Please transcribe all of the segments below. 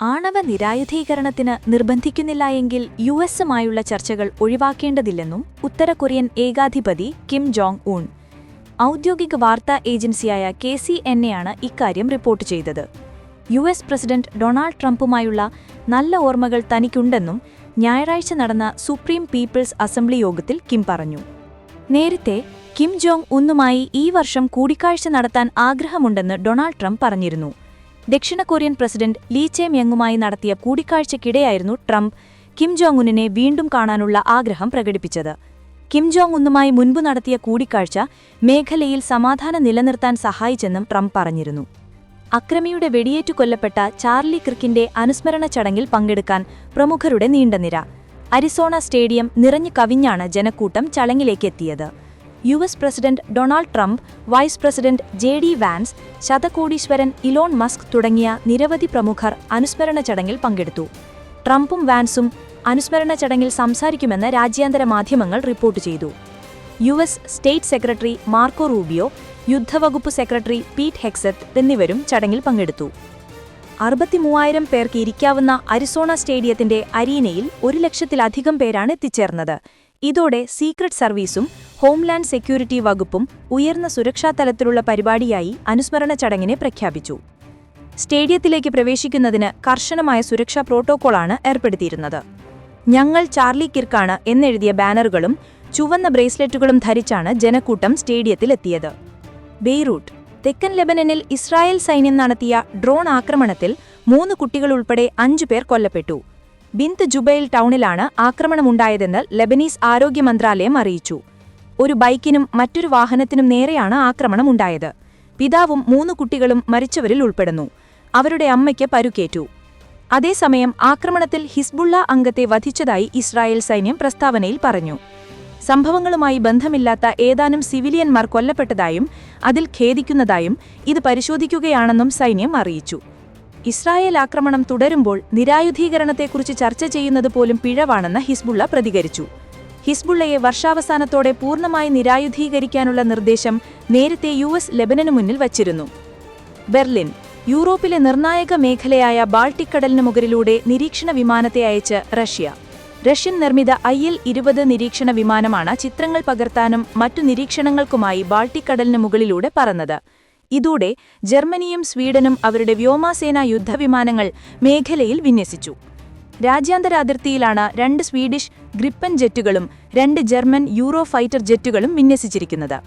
ആണവ നിരായുധീകരണത്തിന് നിർബന്ധിക്കുന്നില്ല എങ്കിൽ യു എസുമായുള്ള ചർച്ചകൾ ഒഴിവാക്കേണ്ടതില്ലെന്നും ഉത്തര കൊറിയൻ ഏകാധിപതി കിം ജോങ് ഊൺ ഔദ്യോഗിക വാർത്താ ഏജൻസിയായ കെ സി എൻ എയാണ് ഇക്കാര്യം റിപ്പോർട്ട് ചെയ്തത്. യു എസ് പ്രസിഡന്റ് ഡൊണാൾഡ് ട്രംപുമായുള്ള നല്ല ഓർമ്മകൾ തനിക്കുണ്ടെന്നും ഞായറാഴ്ച നടന്ന സുപ്രീം പീപ്പിൾസ് അസംബ്ലി യോഗത്തിൽ കിം പറഞ്ഞു. നേരത്തെ കിം ജോങ് ഉന്നുമായി ഈ വർഷം കൂടിക്കാഴ്ച നടത്താൻ ആഗ്രഹമുണ്ടെന്ന് ഡൊണാൾഡ് ട്രംപ് പറഞ്ഞിരുന്നു. ദക്ഷിണ കൊറിയൻ പ്രസിഡന്റ് ലീ ചേം മ്യങ്ങുമായി നടത്തിയ കൂടിക്കാഴ്ചയ്ക്കിടെയായിരുന്നു ട്രംപ് കിം ജോങ് ഉന്നിനെ വീണ്ടും കാണാനുള്ള ആഗ്രഹം പ്രകടിപ്പിച്ചത്. കിം ജോങ് ഉന്നുമായി മുൻപ് നടത്തിയ കൂടിക്കാഴ്ച മേഖലയിൽ സമാധാനം നിലനിർത്താൻ സഹായിച്ചെന്നും ട്രംപ് പറഞ്ഞിരുന്നു. അക്രമിയുടെ വെടിയേറ്റു കൊല്ലപ്പെട്ട ചാർലി ക്രിക്കിന്റെ അനുസ്മരണ ചടങ്ങിൽ പങ്കെടുക്കാൻ പ്രമുഖരുടെ നീണ്ടനിര അരിസോണ സ്റ്റേഡിയം നിറഞ്ഞു കവിഞ്ഞാണ് ജനക്കൂട്ടം ചടങ്ങിലേക്കെത്തിയത്. U S president Donald Trump vice president J D Vance ശതകോടീശ്വരൻ Elon Musk തുടങ്ങിയ നിരവധി പ്രമുഖർ അനുസ്മരണ ചടങ്ങിൽ പങ്കെടുത്തു. ട്രംപും വാൻസും അനുസ്മരണ ചടങ്ങിൽ സംസാരിക്കുമെന്ന് രാജ്യാന്തര മാധ്യമങ്ങൾ റിപ്പോർട്ട് ചെയ്തു. U S state secretary Marco Rubio യുദ്ധവകുപ്പ് secretary Pete Hegseth എന്നിവരും ചടങ്ങിൽ പങ്കെടുത്തു. അറുപത്തിമൂവായിരം പേർക്ക് ഇരിക്കാവുന്ന അരിസോണ സ്റ്റേഡിയത്തിന്റെ അരീനയിൽ ഒരു ലക്ഷത്തിലധികം പേരാണ് എത്തിച്ചേർന്നത്. ഇതോടെ സീക്രട്ട് സർവീസും ഹോംലാൻഡ് സെക്യൂരിറ്റി വകുപ്പും ഉയർന്ന സുരക്ഷാ തലത്തിലുള്ള പരിപാടിയായി അനുസ്മരണ ചടങ്ങിനെ പ്രഖ്യാപിച്ചു. സ്റ്റേഡിയത്തിലേക്ക് പ്രവേശിക്കുന്നതിന് കർശനമായ സുരക്ഷാ പ്രോട്ടോക്കോളാണ് ഏർപ്പെടുത്തിയിരുന്നത്. ഞങ്ങൾ ചാർലി കിർക്കാണ് എന്നെഴുതിയ ബാനറുകളും ചുവന്ന ബ്രേസ്ലെറ്റുകളും ധരിച്ചാണ് ജനക്കൂട്ടം സ്റ്റേഡിയത്തിലെത്തിയത്. ബെയ്റൂട്ട് തെക്കൻ ലെബനനിൽ ഇസ്രായേൽ സൈന്യം നടത്തിയ ഡ്രോൺ ആക്രമണത്തിൽ മൂന്ന് കുട്ടികളുൾപ്പെടെ അഞ്ചുപേർ കൊല്ലപ്പെട്ടു. ബിന്ത് ജുബൈൽ ടൗണിലാണ് ആക്രമണമുണ്ടായതെന്ന് ലെബനീസ് ആരോഗ്യ മന്ത്രാലയം അറിയിച്ചു. ഒരു ബൈക്കിനും മറ്റൊരു വാഹനത്തിനും നേരെയാണ് ആക്രമണമുണ്ടായത്. പിതാവും മൂന്ന് കുട്ടികളും മരിച്ചവരിൽ ഉൾപ്പെടുന്നു. അവരുടെ അമ്മയ്ക്ക് പരുക്കേറ്റു. അതേസമയം ആക്രമണത്തിൽ ഹിസ്ബുള്ള അംഗത്തെ വധിച്ചതായി ഇസ്രായേൽ സൈന്യം പ്രസ്താവനയിൽ പറഞ്ഞു. സംഭവങ്ങളുമായി ബന്ധമില്ലാത്ത ഏതാനും സിവിലിയന്മാർ കൊല്ലപ്പെട്ടതായും അതിൽ ഖേദിക്കുന്നതായും ഇത് പരിശോധിക്കുകയാണെന്നും സൈന്യം അറിയിച്ചു. ഇസ്രായേൽ ആക്രമണം തുടരുമ്പോൾ നിരായുധീകരണത്തെക്കുറിച്ച് ചർച്ച ചെയ്യുന്നത് പോലും പിഴവാണെന്ന് ഹിസ്ബുള്ള പ്രതികരിച്ചു. ഹിസ്ബുള്ളയെ വർഷാവസാനത്തോടെ പൂർണമായി നിരായുധീകരിക്കാനുള്ള നിർദ്ദേശം നേരത്തെ യു എസ് ലെബനനു മുന്നിൽ വച്ചിരുന്നു. ബെർലിൻ യൂറോപ്പിലെ നിർണായക മേഖലയായ ബാൾട്ടിക് കടലിന് മുകളിലൂടെ നിരീക്ഷണ വിമാനത്തെ അയച്ച് റഷ്യ. റഷ്യൻ നിർമ്മിത ഐ എൽ ഇരുപത് നിരീക്ഷണ വിമാനമാണ് ചിത്രങ്ങൾ പകർത്താനും മറ്റു നിരീക്ഷണങ്ങൾക്കുമായി ബാൾട്ടിക് കടലിന് മുകളിലൂടെ പറന്നത്. ഇതോടെ ജർമ്മനിയും സ്വീഡനും അവരുടെ വ്യോമാസേന യുദ്ധവിമാനങ്ങൾ മേഖലയിൽ വിന്യസിച്ചു. രാജ്യാന്തര അതിർത്തിയിലാണ് രണ്ട് സ്വീഡിഷ് ഗ്രിപ്പൻ ജെറ്റുകളും രണ്ട് ജർമ്മൻ യൂറോ ഫൈറ്റർ ജെറ്റുകളും വിന്യസിച്ചിരിക്കുന്നത്.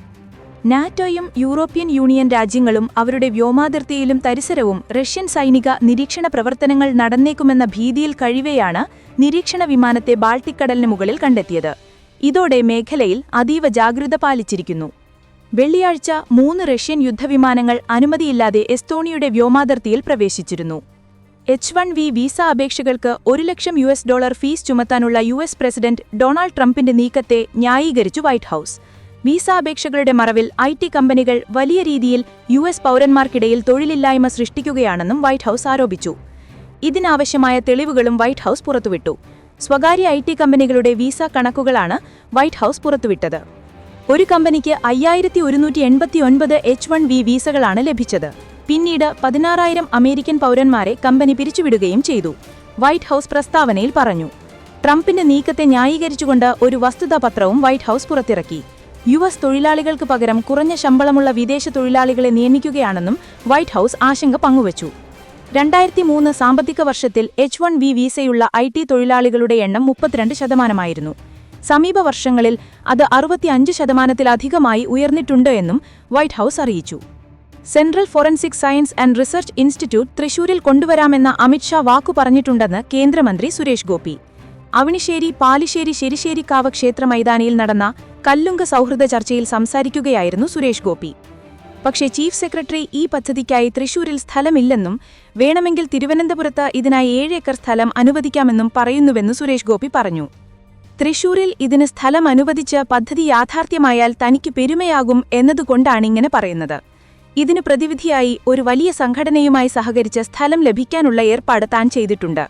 നാറ്റോയും യൂറോപ്യൻ യൂണിയൻ രാജ്യങ്ങളും അവരുടെ വ്യോമാതിർത്തിയിലും പരിസരവും റഷ്യൻ സൈനിക നിരീക്ഷണ പ്രവർത്തനങ്ങൾ നടന്നേക്കുമെന്ന ഭീതിയിൽ കഴിവെയാണ് നിരീക്ഷണ വിമാനത്തെ ബാൾട്ടിക് കടലിന് മുകളിൽ കണ്ടെത്തിയത്. ഇതോടെ മേഖലയിൽ അതീവ ജാഗ്രത പാലിച്ചിരിക്കുന്നു. വെള്ളിയാഴ്ച മൂന്ന് റഷ്യൻ യുദ്ധവിമാനങ്ങൾ അനുമതിയില്ലാതെ എസ്തോണിയുടെ വ്യോമാതിർത്തിയിൽ പ്രവേശിച്ചിരുന്നു. എച്ച് വൺ വി വിസ അപേക്ഷകൾക്ക് ഒരു lakh U S dollar fee ചുമത്താനുള്ള U S president Donald ട്രംപിന്റെ നീക്കത്തെ ന്യായീകരിച്ചു വൈറ്റ് ഹൌസ്. വിസ അപേക്ഷകളുടെ മറവിൽ ഐ ടി കമ്പനികൾ വലിയ രീതിയിൽ യു എസ് പൗരന്മാർക്കിടയിൽ തൊഴിലില്ലായ്മ സൃഷ്ടിക്കുകയാണെന്നും വൈറ്റ് ഹൌസ് ആരോപിച്ചു. ഇതിനാവശ്യമായ തെളിവുകളും വൈറ്റ് ഹൌസ് പുറത്തുവിട്ടു. സ്വകാര്യ ഐ ടി കമ്പനികളുടെ വിസ കണക്കുകളാണ് വൈറ്റ് ഹൌസ് പുറത്തുവിട്ടത്. ഒരു കമ്പനിക്ക് അയ്യായിരത്തി ഒരുന്നൂറ്റി എൺപത്തി ഒൻപത് എച്ച് വൺ വി വീസകളാണ് ലഭിച്ചത്. പിന്നീട് പതിനാറായിരം അമേരിക്കൻ പൗരന്മാരെ കമ്പനി പിരിച്ചുവിടുകയും ചെയ്തു വൈറ്റ് ഹൌസ് പ്രസ്താവനയിൽ പറഞ്ഞു. ട്രംപിന്റെ നീക്കത്തെ ന്യായീകരിച്ചുകൊണ്ട് ഒരു വസ്തുതാപത്രവും വൈറ്റ് ഹൌസ് പുറത്തിറക്കി. യു എസ് തൊഴിലാളികൾക്ക് പകരം കുറഞ്ഞ ശമ്പളമുള്ള വിദേശ തൊഴിലാളികളെ നിയമിക്കുകയാണെന്നും വൈറ്റ് ഹൌസ് ആശങ്ക പങ്കുവച്ചു. രണ്ടായിരത്തി മൂന്ന് സാമ്പത്തിക വർഷത്തിൽ എച്ച് വൺ വി വീസയുള്ള ഐ ടി തൊഴിലാളികളുടെ എണ്ണം മുപ്പത്തിരണ്ട് ശതമാനമായിരുന്നു. സമീപ വർഷങ്ങളിൽ അത് അറുപത്തിയഞ്ച് ശതമാനത്തിലധികമായി ഉയർന്നിട്ടുണ്ട് എന്നും വൈറ്റ് ഹൌസ് അറിയിച്ചു. Central forensic science and research institute തൃശൂരിൽ കൊണ്ടുവരാമെന്ന അമിത്ഷാ വാക്കു പറഞ്ഞിട്ടുണ്ടെന്ന് കേന്ദ്രമന്ത്രി സുരേഷ് ഗോപി. അവിണിശ്ശേരി പാലിശ്ശേരി ശെരിശ്ശേരിക്കാവ് ക്ഷേത്ര മൈതാനിയിൽ നടന്ന കല്ലുങ്ക സൗഹൃദ ചർച്ചയിൽ സംസാരിക്കുകയായിരുന്നു സുരേഷ് ഗോപി. പക്ഷേ ചീഫ് സെക്രട്ടറി ഈ പദ്ധതിക്കായി തൃശൂരിൽ സ്ഥലമില്ലെന്നും വേണമെങ്കിൽ തിരുവനന്തപുരത്ത് ഇതിനായി ഏഴ് ഏക്കർ സ്ഥലം അനുവദിക്കാമെന്നും പറയുന്നുവെന്ന് സുരേഷ് ഗോപി പറഞ്ഞു. തൃശൂരിൽ ഇതിന് സ്ഥലം അനുവദിച്ച് പദ്ധതി യാഥാർത്ഥ്യമായാൽ തനിക്ക് പെരുമയാകും എന്നതുകൊണ്ടാണിങ്ങനെ പറയുന്നത്. ഇതിനു പ്രതിവിധിയായി ഒരു വലിയ സംഘടനയുമായി സഹകരിച്ച് സ്ഥലം ലഭിക്കാനുള്ള ഏർപ്പാട് താൻ ചെയ്തിട്ടുണ്ട്.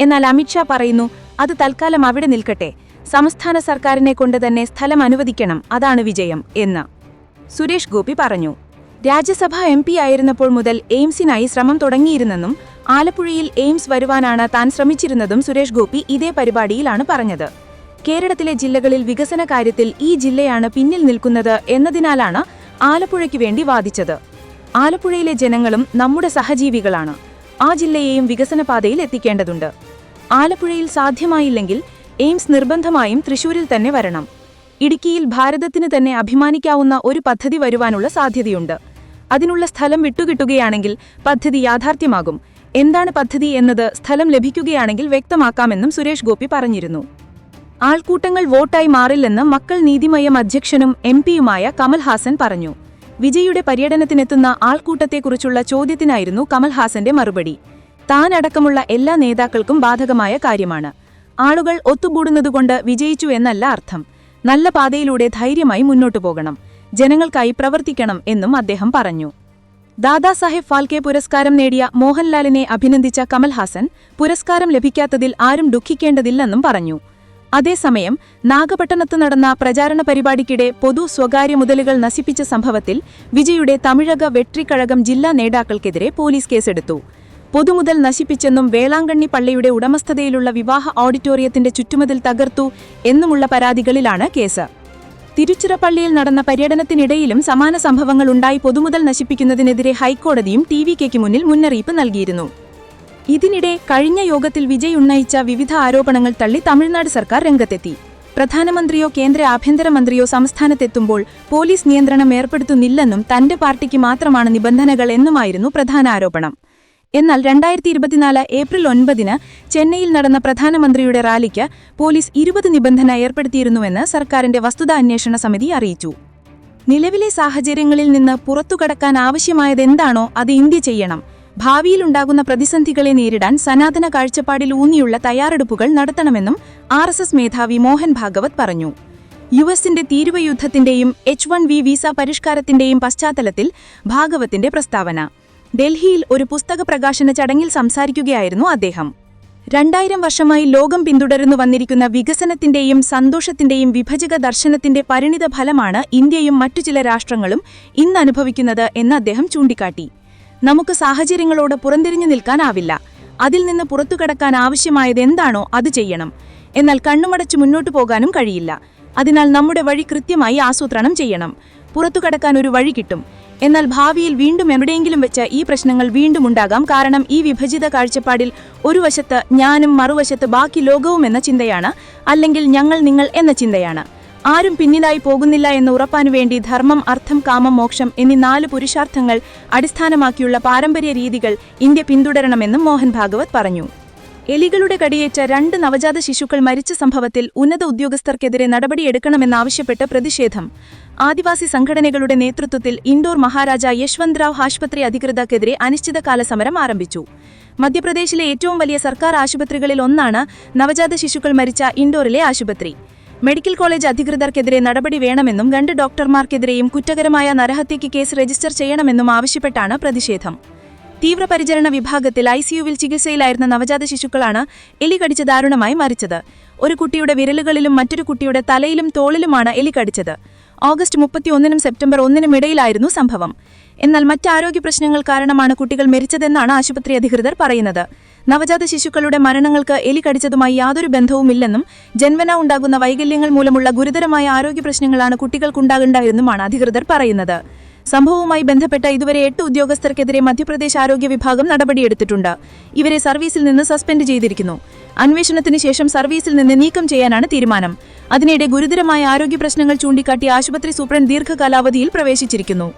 എന്നാൽ അമിത്ഷാ പറയുന്നു അത് തൽക്കാലം അവിടെ നിൽക്കട്ടെ. സംസ്ഥാന സർക്കാരിനെ കൊണ്ട് തന്നെ സ്ഥലം അനുവദിക്കണം. അതാണ് വിജയം എന്ന്. സുരേഷ് ഗോപി പറഞ്ഞു. രാജ്യസഭ എം പി ആയിരുന്നപ്പോൾ മുതൽ എയിംസിനായി ശ്രമം തുടങ്ങിയിരുന്നെന്നും ആലപ്പുഴയിൽ എയിംസ് വരുവാനാണ് താൻ ശ്രമിച്ചിരുന്നതും സുരേഷ് ഗോപി ഇതേ പരിപാടിയിലാണ് പറഞ്ഞത്. കേരളത്തിലെ ജില്ലകളിൽ വികസന കാര്യത്തിൽ ഈ ജില്ലയാണ് പിന്നിൽ നിൽക്കുന്നത് എന്നതിനാലാണ് ആലപ്പുഴയ്ക്ക് വേണ്ടി വാദിച്ചത്. ആലപ്പുഴയിലെ ജനങ്ങളും നമ്മുടെ സഹജീവികളാണ്. ആ ജില്ലയെയും വികസന പാതയിൽ എത്തിക്കേണ്ടതുണ്ട്. ആലപ്പുഴയിൽ സാധ്യമായില്ലെങ്കിൽ എയിംസ് നിർബന്ധമായും തൃശൂരിൽ തന്നെ വരണം. ഇടുക്കിയിൽ ഭാരതത്തിന് തന്നെ അഭിമാനിക്കാവുന്ന ഒരു പദ്ധതി വരുവാനുള്ള സാധ്യതയുണ്ട്. അതിനുള്ള സ്ഥലം വിട്ടുകിട്ടുകയാണെങ്കിൽ പദ്ധതി യാഥാർത്ഥ്യമാകും. എന്താണ് പദ്ധതി എന്നത് സ്ഥലം ലഭിക്കുകയാണെങ്കിൽ വ്യക്തമാക്കാമെന്നും സുരേഷ് ഗോപി പറഞ്ഞിരുന്നു. ആൾക്കൂട്ടങ്ങൾ വോട്ടായി മാറില്ലെന്ന് മക്കൾ നീതിമയം അധ്യക്ഷനും എം പിയുമായ കമൽഹാസൻ പറഞ്ഞു. വിജയുടെ പര്യടനത്തിനെത്തുന്ന ആൾക്കൂട്ടത്തെക്കുറിച്ചുള്ള ചോദ്യത്തിനായിരുന്നു കമൽഹാസന്റെ മറുപടി. താനടക്കമുള്ള എല്ലാ നേതാക്കൾക്കും ബാധകമായ കാര്യമാണ്. ആളുകൾ ഒത്തുകൂടുന്നതുകൊണ്ട് വിജയിച്ചു എന്നല്ല അർത്ഥം. നല്ല പാതയിലൂടെ ധൈര്യമായി മുന്നോട്ടു പോകണം. ജനങ്ങൾക്കായി പ്രവർത്തിക്കണം എന്നും അദ്ദേഹം പറഞ്ഞു. ദാദാസാഹേബ് ഫാൽക്കെ പുരസ്കാരം നേടിയ മോഹൻലാലിനെ അഭിനന്ദിച്ച കമൽഹാസൻ പുരസ്കാരം ലഭിക്കാത്തതിൽ ആരും ദുഃഖിക്കേണ്ടതില്ലെന്നും പറഞ്ഞു. അതേസമയം നാഗപട്ടണത്ത് നടന്ന പ്രചാരണ പരിപാടിക്കിടെ പൊതു സ്വകാര്യ മുതലുകൾ നശിപ്പിച്ച സംഭവത്തിൽ വിജയുടെ തമിഴക വെട്രിക്കഴകം ജില്ലാ നേതാക്കൾക്കെതിരെ പോലീസ് കേസെടുത്തു. പൊതുമുതൽ നശിപ്പിച്ചെന്നും വേളാങ്കണ്ണി പള്ളിയുടെ ഉടമസ്ഥതയിലുള്ള വിവാഹ ഓഡിറ്റോറിയത്തിന്റെ ചുറ്റുമതിൽ തകർത്തു എന്നുമുള്ള പരാതികളിലാണ് കേസ്. തിരുച്ചിറപ്പള്ളിയിൽ നടന്ന പര്യടനത്തിനിടയിലും സമാന സംഭവങ്ങൾ ഉണ്ടായി പൊതുമുതൽ നശിപ്പിക്കുന്നതിനെതിരെ ഹൈക്കോടതിയും ടി വി കെക്ക് മുന്നിൽ മുന്നറിയിപ്പ് നൽകിയിരുന്നു. ഇതിനിടെ കഴിഞ്ഞ യോഗത്തിൽ വിജയ് ഉന്നയിച്ച വിവിധ ആരോപണങ്ങൾ തള്ളി തമിഴ്നാട് സർക്കാർ രംഗത്തെത്തി. പ്രധാനമന്ത്രിയോ കേന്ദ്ര ആഭ്യന്തരമന്ത്രിയോ സംസ്ഥാനത്തെത്തുമ്പോൾ പോലീസ് നിയന്ത്രണം ഏർപ്പെടുത്തുന്നില്ലെന്നും തന്റെ പാർട്ടിക്ക് മാത്രമാണ് നിബന്ധനകൾ എന്നുമായിരുന്നു പ്രധാന ആരോപണം. എന്നാൽ രണ്ടായിരത്തി ഇരുപത്തിനാല് ഏപ്രിൽ ഒൻപതിന് ചെന്നൈയിൽ നടന്ന പ്രധാനമന്ത്രിയുടെ റാലിക്ക് പോലീസ് ഇരുപത് നിബന്ധന ഏർപ്പെടുത്തിയിരുന്നുവെന്ന് സർക്കാരിന്റെ വസ്തുതാ അന്വേഷണ സമിതി അറിയിച്ചു. നിലവിലെ സാഹചര്യങ്ങളിൽ നിന്ന് പുറത്തുകടക്കാൻ ആവശ്യമായതെന്താണോ അത് ഇന്ത്യ ചെയ്യണം. ഭാവിയിലുണ്ടാകുന്ന പ്രതിസന്ധികളെ നേരിടാൻ സനാതന കാഴ്ചപ്പാടിൽ ഊന്നിയുള്ള തയ്യാറെടുപ്പുകൾ നടത്തണമെന്നും ആർ മേധാവി മോഹൻ ഭാഗവത് പറഞ്ഞു. യു എസിന്റെ തീരുവയുദ്ധത്തിന്റെയും എച്ച് വൺ വി വിസ പരിഷ്കാരത്തിന്റെയും പശ്ചാത്തലത്തിൽ ഭാഗവത്തിന്റെ പ്രസ്താവന. ഡൽഹിയിൽ ഒരു പുസ്തക പ്രകാശന ചടങ്ങിൽ സംസാരിക്കുകയായിരുന്നു അദ്ദേഹം. രണ്ടായിരം വർഷമായി ലോകം പിന്തുടരുന്നു വന്നിരിക്കുന്ന വികസനത്തിന്റെയും സന്തോഷത്തിന്റെയും വിഭജക ദർശനത്തിന്റെ പരിണിത ഫലമാണ് ഇന്ത്യയും മറ്റു ചില രാഷ്ട്രങ്ങളും ഇന്നനുഭവിക്കുന്നത് എന്ന് അദ്ദേഹം ചൂണ്ടിക്കാട്ടി. നമുക്ക് സാഹചര്യങ്ങളോട് പുറന്തിരിഞ്ഞു നിൽക്കാനാവില്ല. അതിൽ നിന്ന് പുറത്തുകടക്കാൻ ആവശ്യമായത് എന്താണോ അത് ചെയ്യണം. എന്നാൽ കണ്ണുമടച്ച് മുന്നോട്ടു പോകാനും കഴിയില്ല. അതിനാൽ നമ്മുടെ വഴി കൃത്യമായി ആസൂത്രണം ചെയ്യണം. പുറത്തു കടക്കാൻ ഒരു വഴി കിട്ടും. എന്നാൽ ഭാവിയിൽ വീണ്ടും എവിടെയെങ്കിലും വെച്ച ഈ പ്രശ്നങ്ങൾ വീണ്ടും ഉണ്ടാകാം. കാരണം ഈ വിഭജിത കാഴ്ചപ്പാടിൽ ഒരു വശത്ത് ഞാനും മറുവശത്ത് ബാക്കി ലോകവും എന്ന ചിന്തയാണ് അല്ലെങ്കിൽ ഞങ്ങൾ നിങ്ങൾ എന്ന ചിന്തയാണ്. ആരും പിന്നിലായി പോകുന്നില്ല എന്ന് ഉറപ്പാൻ വേണ്ടി ധർമ്മം അർത്ഥം കാമം മോക്ഷം എന്നീ നാല് പുരുഷാർത്ഥങ്ങൾ അടിസ്ഥാനമാക്കിയുള്ള പാരമ്പര്യ രീതികൾ ഇന്ത്യ പിന്തുടരണമെന്നും മോഹൻ ഭാഗവത് പറഞ്ഞു. എലികളുടെ കടിയേറ്റ രണ്ട് നവജാത ശിശുക്കൾ മരിച്ച സംഭവത്തിൽ ഉന്നത ഉദ്യോഗസ്ഥർക്കെതിരെ നടപടിയെടുക്കണമെന്നാവശ്യപ്പെട്ട് പ്രതിഷേധം. ആദിവാസി സംഘടനകളുടെ നേതൃത്വത്തിൽ ഇൻഡോർ മഹാരാജ യശ്വന്ത്റാവ് ആശുപത്രി അധികൃതർക്കെതിരെ അനിശ്ചിതകാല സമരം ആരംഭിച്ചു. മധ്യപ്രദേശിലെ ഏറ്റവും വലിയ സർക്കാർ ആശുപത്രികളിൽ ഒന്നാണ് നവജാത ശിശുക്കൾ മരിച്ച ഇൻഡോറിലെ ആശുപത്രി. മെഡിക്കൽ കോളേജ് അധികൃതർക്കെതിരെ നടപടി വേണമെന്നും രണ്ട് ഡോക്ടർമാർക്കെതിരെയും കുറ്റകരമായ നരഹത്യയ്ക്ക് കേസ് രജിസ്റ്റർ ചെയ്യണമെന്നും ആവശ്യപ്പെട്ടാണ് പ്രതിഷേധം. തീവ്രപരിചരണ വിഭാഗത്തിൽ ഐസിയുവിൽ ചികിത്സയിലായിരുന്ന നവജാത ശിശുക്കളാണ് എലി കടിച്ച് ദാരുണമായി മരിച്ചത്. ഒരു കുട്ടിയുടെ വിരലുകളിലും മറ്റൊരു കുട്ടിയുടെ തലയിലും തോളിലുമാണ് എലി കടിച്ചത് ഓഗസ്റ്റ് മുപ്പത്തിയൊന്നിനും സെപ്റ്റംബർ ഒന്നിനും ഇടയിലായിരുന്നു സംഭവം. എന്നാൽ മറ്റ് ആരോഗ്യ പ്രശ്നങ്ങൾ കാരണമാണ് കുട്ടികൾ മരിച്ചതെന്നാണ് ആശുപത്രി അധികൃതർ പറയുന്നത്. നവജാത ശിശുക്കളുടെ മരണങ്ങൾക്ക് എലി കടിച്ചതുമായി യാതൊരു ബന്ധവുമില്ലെന്നും ജന്മന ഉണ്ടാകുന്ന വൈകല്യങ്ങൾ മൂലമുള്ള ഗുരുതരമായ ആരോഗ്യ പ്രശ്നങ്ങളാണ് കുട്ടികൾക്കുണ്ടാകേണ്ടതെന്നുമാണ് അധികൃതർ പറയുന്നത്. സംഭവവുമായി ബന്ധപ്പെട്ട ഇതുവരെ എട്ട് ഉദ്യോഗസ്ഥർക്കെതിരെ മധ്യപ്രദേശ് ആരോഗ്യ വിഭാഗം നടപടിയെടുത്തിട്ടുണ്ട്. ഇവരെ സർവീസിൽ നിന്ന് സസ്പെൻഡ് ചെയ്തിരിക്കുന്നു. അന്വേഷണത്തിന് ശേഷം സർവീസിൽ നിന്ന് നീക്കം ചെയ്യാനാണ് തീരുമാനം. അതിനിടെ ഗുരുതരമായ ആരോഗ്യ പ്രശ്നങ്ങൾ ചൂണ്ടിക്കാട്ടി ആശുപത്രി സൂപ്രണ്ട് ദീർഘകാലാവധിയിൽ പ്രവേശിച്ചിരിക്കുന്നു.